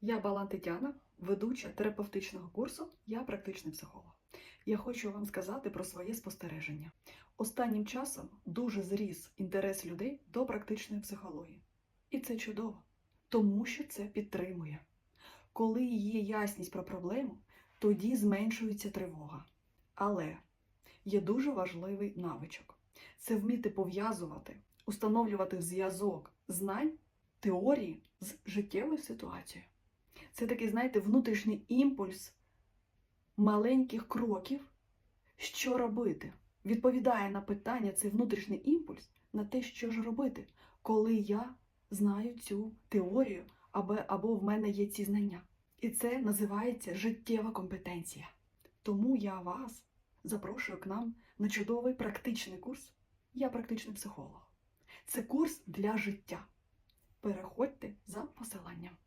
Я Балан Тетяна, ведуча терапевтичного курсу Я практичний психолог. Я хочу вам сказати про своє спостереження. Останнім часом дуже зріс інтерес людей до практичної психології. І це чудово, тому що це підтримує. Коли є ясність про проблему, тоді зменшується тривога. Але є дуже важливий навичок це вміти пов'язувати, установлювати зв'язок знань, теорії з життєвою ситуацією. Це такий, знаєте, внутрішній імпульс маленьких кроків, що робити. Відповідає на питання цей внутрішній імпульс на те, що ж робити, коли я знаю цю теорію або, або в мене є ці знання. І це називається життєва компетенція. Тому я вас запрошую к нам на чудовий практичний курс. Я практичний психолог. Це курс для життя. Переходьте за посиланням.